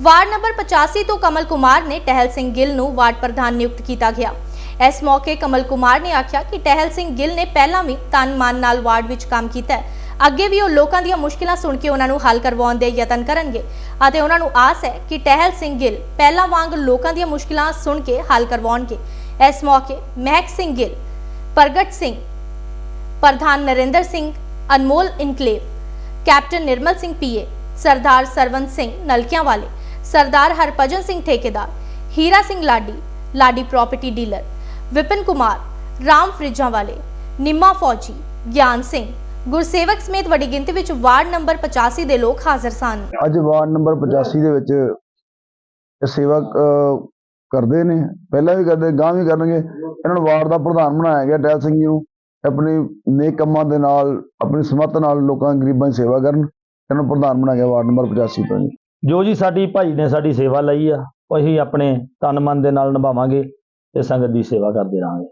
Ward number 85 ਤੋਂ ਕਮਲ ਕੁਮਾਰ ਨੇ ਟਹਿਲ ਸਿੰਘ ਗਿੱਲ ਨੂੰ ਵਾਰਡ ਪ੍ਰਧਾਨ ਨਿਯੁਕਤ ਕੀਤਾ ਗਿਆ। ਇਸ ਮੌਕੇ ਕਮਲ ਕੁਮਾਰ ਨੇ ਆਖਿਆ ਕਿ ਟਹਿਲ ਸਿੰਘ ਗਿੱਲ ਨੇ ਪਹਿਲਾਂ ਵੀ ਤਨ ਮਨ ਨਾਲ ਵਾਰਡ ਵਿੱਚ ਕੰਮ ਕੀਤਾ ਹੈ। ਅੱਗੇ ਵੀ ਉਹ ਲੋਕਾਂ ਦੀਆਂ ਮੁਸ਼ਕਿਲਾਂ ਸੁਣ ਕੇ ਉਹਨਾਂ ਨੂੰ ਹੱਲ ਕਰਵਾਉਣ ਦੇ ਯਤਨ ਕਰਨਗੇ ਅਤੇ ਉਹਨਾਂ ਨੂੰ ਆਸ ਹੈ ਕਿ ਟਹਿਲ ਸਿੰਘ ਗਿੱਲ ਪਹਿਲਾਂ ਵਾਂਗ ਲੋਕਾਂ ਦੀਆਂ ਮੁਸ਼ਕਿਲਾਂ ਸੁਣ ਕੇ ਹੱਲ ਕਰਵਾਉਣਗੇ। ਇਸ ਮੌਕੇ ਮਹਿਕ ਸਿੰਘ ਗਿੱਲ, ਪ੍ਰਗਟ ਸਿੰਘ, ਪ੍ਰਧਾਨ Narinder Singh, Anmol enclave, captain Nirmal Singh PA, Sardar Sarwant Singh ਨਲਕਿਆਂ ਵਾਲੇ ਸਰਦਾਰ ਹਰਭਜਨ ਸਿੰਘ ਠੇਕੇਦਾਰ, ਹੀਰਾ ਸਿੰਘ ਲਾਡੀ ਲਾਡੀ ਪ੍ਰਾਪਰਟੀ ਡੀਲਰ ਵਿਪਨ ਕੁਮਾਰ, ਰਾਮ ਫਰਿੱਜਾਂ ਵਾਲੇ, ਨਿੰਮਾ ਫੌਜੀ, ਗਿਆਨ ਸਿੰਘ, ਗੁਰਸੇਵਕ ਸਮੇਤ ਵੱਡੀ ਗਿਣਤੀ ਵਿੱਚ ਵਾਰਡ ਨੰਬਰ 85 ਦੇ ਲੋਕ ਹਾਜ਼ਰ ਸਨ। ਅੱਜ ਵਾਰਡ ਨੰਬਰ 85 ਦੇ ਵਿੱਚ ਸੇਵਾ ਕਰਦੇ ਨੇ, ਪਹਿਲਾਂ ਵੀ ਕਰਦੇ ਗਾਂ ਵੀ ਕਰਨਗੇ। ਇਹਨਾਂ ਨੂੰ ਵਾਰਡ ਦਾ ਪ੍ਰਧਾਨ ਬਣਾਇਆ ਗਿਆ ਟੈਲ ਸਿੰਘ ਜੀ ਨੂੰ। ਆਪਣੀ ਨੇਕ ਕੰਮਾਂ ਦੇ ਨਾਲ, ਆਪਣੀ ਸਮੱਤ ਨਾਲ ਲੋਕਾਂ, ਗਰੀਬਾਂ ਦੀ ਸੇਵਾ ਕਰਨ, ਇਹਨਾਂ ਨੂੰ ਪ੍ਰਧਾਨ ਬਣਾਇਆ ਗਿਆ ਵਾਰਡ ਨੰਬਰ 85 ਤੋਂ ਜੋ ਜੀ ਸਾਡੀ ਭਾਈ ਨੇ ਸਾਡੀ ਸੇਵਾ ਲਈ ਆ, ਉਹੀ ਆਪਣੇ ਤਨ ਮਨ ਦੇ ਨਾਲ ਨਿਭਾਵਾਂਗੇ ਤੇ ਸੰਗਤ ਦੀ ਸੇਵਾ ਕਰਦੇ ਰਹਾਂਗੇ।